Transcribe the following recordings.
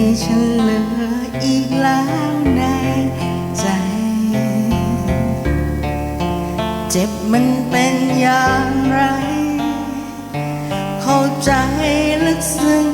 ีฉันเหลืออีกแล้วในใจ เจ็บมันเป็นอย่างไร เข้าใจลึกซึ้ง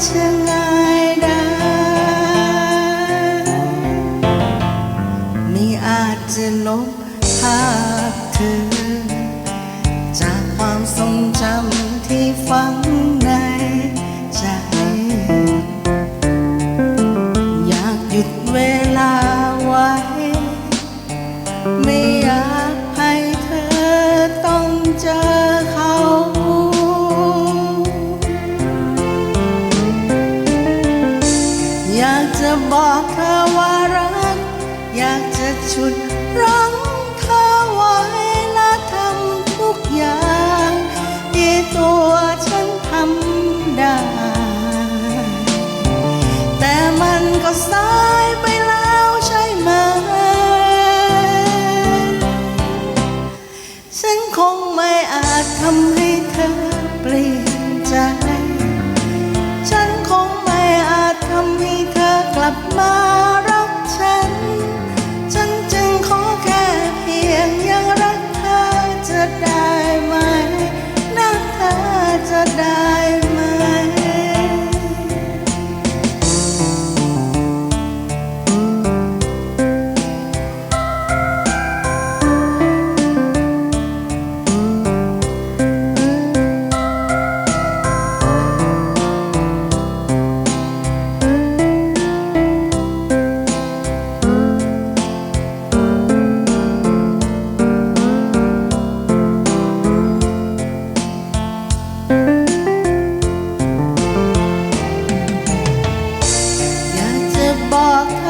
จจะลบภาพเธอ จากความทรงจำที่ฝังในใจ อยากหยุดเวลาไว้ ไม่อยาก อยากจะบอกเธอว่ารัก อยากจะฉุดรั้งเธอง 吧。